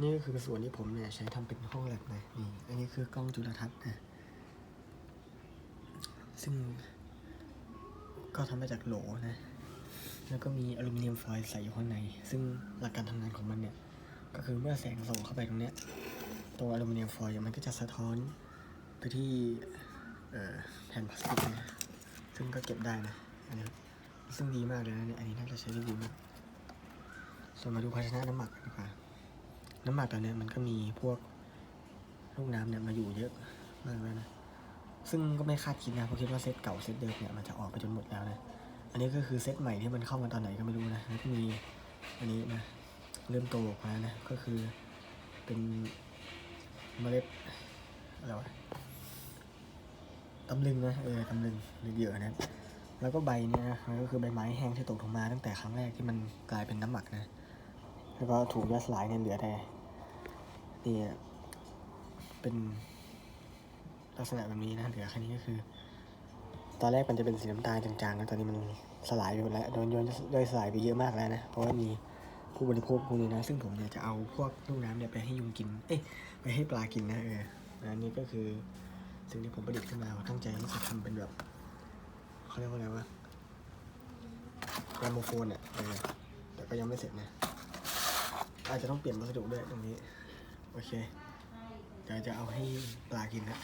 นี่ก็คือส่วนที่ผมเนี่ยใช้ทำเป็นห้องแลบนะนี่อันนี้คือกล้องจุลทรรศน์นะซึ่งก็ทำมาจากโหลนะ แล้วก็มีอลูมิเนียมฟอยล์ใส่อยู่ข้างใน ซึ่งหลักการทำงานของมันเนี่ย ก็คือเมื่อแสงส่องเข้าไปตรงเนี้ยตรงอลูมิเนียมฟอยล์มันก็จะสะท้อนไปที่แผ่นพลาสติกนะ ซึ่งก็เก็บได้นะ อันนี้ ซึ่งดีมากเลยนะเนี่ย อันนี้น่าจะใช้ได้ดีมากส่วนมาดูภาชนะน้ำหมักนดีกว่า น้ำหมักตอนเนี้ยมันก็มีพวกลูกน้ำเนี่ยมาอยู่เยอะมากแล้วนะ ซึ่งก็ไม่คาดคิดนะเพราะคิดว่าเซตเก่าเซตเดิมเนี่ยมันจะออกไปจนหมดแล้วนะ อันนี้ก็คือเซตใหม่ที่มันเข้ามาตอนไหนก็ไม่รู้นะแล้วก็มีอันนี้นะเริ่มโตออกมานะก็คือเป็นเมล็ดอะไรวะตำลึงนะเออตำลึงเยื่อนะแล้วก็ใบเนี่ยนะมันก็คือใบไม้แห้งที่ตกลงมาตั้งแต่ครั้งแรกที่มันกลายเป็นน้ำหมักนะ แล้วก็ถูกย่อยสลายเนี่ยเหลือแต่ นี่เป็นลักษณะแบบนี้นะเหลือแค่นี้ก็คือ ตอนแรกมันจะเป็นสีน้ำตาลจางๆแล้วตอนนี้มันสลายไปหมดแล้วโดนย้อนย่อยสลายไปเยอะมากแล้วนะ เพราะว่ามีผู้บริโภคพวกนี้นะ ซึ่งผมเนี่ยจะเอาพวกลูกน้ำเนี่ยไปให้ยุงกิน เอ้ยไปให้ปลากินนะเอออันนี้ก็คือสิ่งที่ผมประดิษฐ์ขึ้นมาตั้งใจที่จะทำเป็นแบบเขาเรียกว่าอะไรวะแกรมโมโฟนอะเออแต่ก็ยังไม่เสร็จนะ อาจจะต้องเปลี่ยนวัสดุด้วยตรงนี้ โอเคเดี๋ยวจะเอาให้ปลากินนะ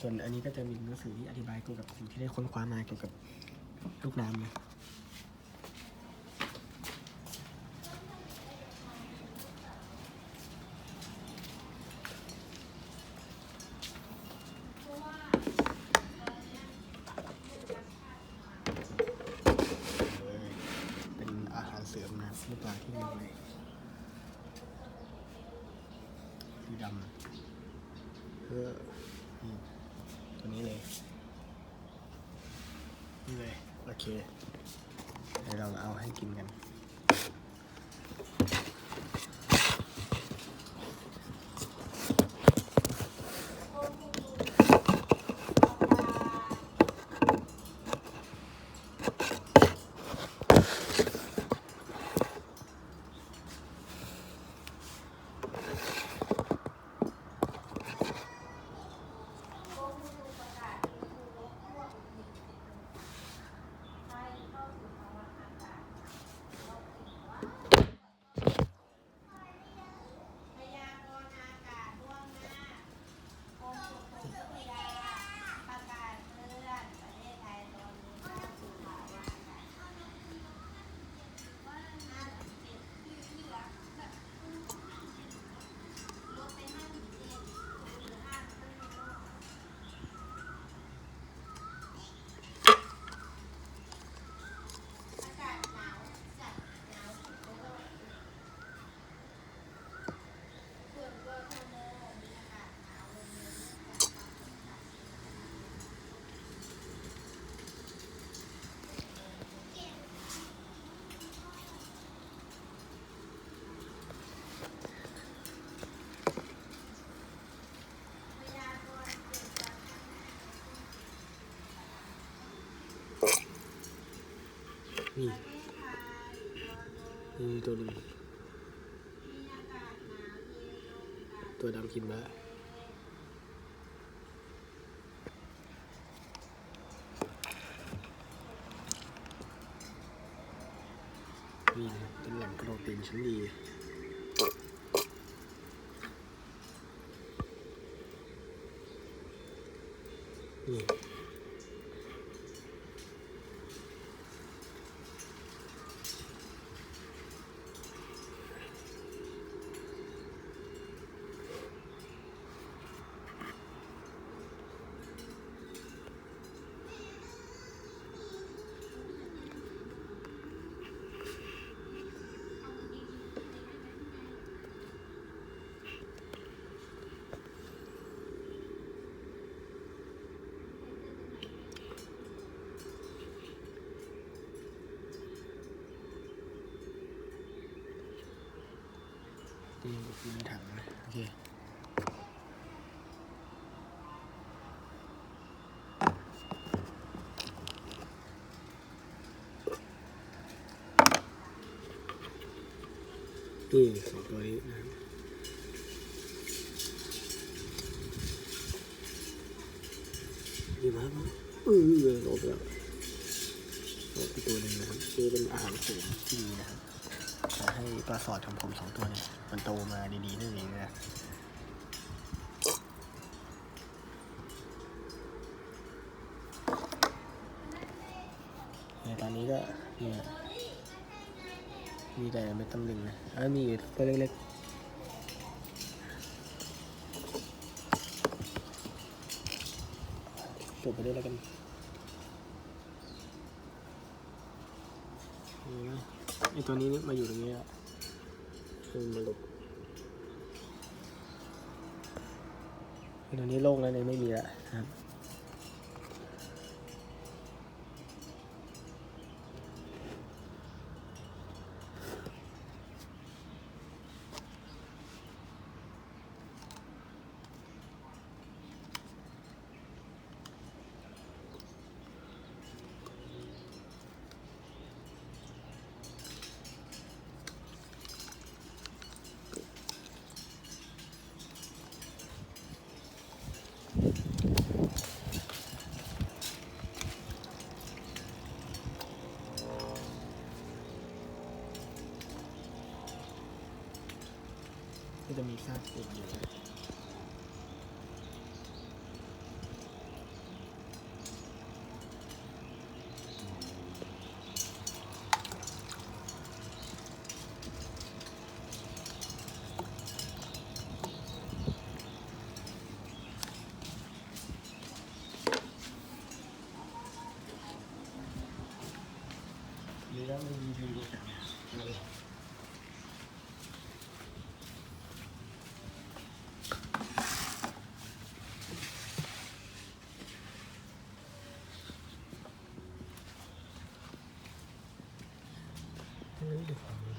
ส่วนอันนี้ก็จะมีหนังสือที่อธิบายเกี่ยวกับสิ่งที่ได้ค้นคว้ามาเกี่ยวกับลูกน้ำนะเป็นอาหารเสริมนะลูกปลาที่มีไว้สี ดำเพื่อนี่ตัวนี้เลยนี่เลย โอเคเดี๋ยวเราเอาให้กินกัน นี่นี่ตัวหนึงตัวดำกินมานี่นะเป็นแหล่งโปรตีนชั้นดี นี่ นี่คือในถังโอเคนี่สองตัวนี้นะครับดีมากเออลบแล้วลบไปตัวหนึ่งนะครับนี่เป็นอาหารเสริมที่ดีนะครับจะให้ปลาสอดของผมสองตัวเนี่ย มันโตมาดีๆนั่นเองนะในตอนนี้ก็เนี่ยมีแต่เม็ดตำลึงนะแล้วมีตัวเล็กๆจบไปด้วยแล้วกันนี่ไอตัวนี้มาอยู่ตรงนี้แล้ว คือมาหลบตอตัวนี้โล่งแล้วเนี่ยไม่มีแล้วนะครับ ก็จะมีซากติดอยู่ Beautiful.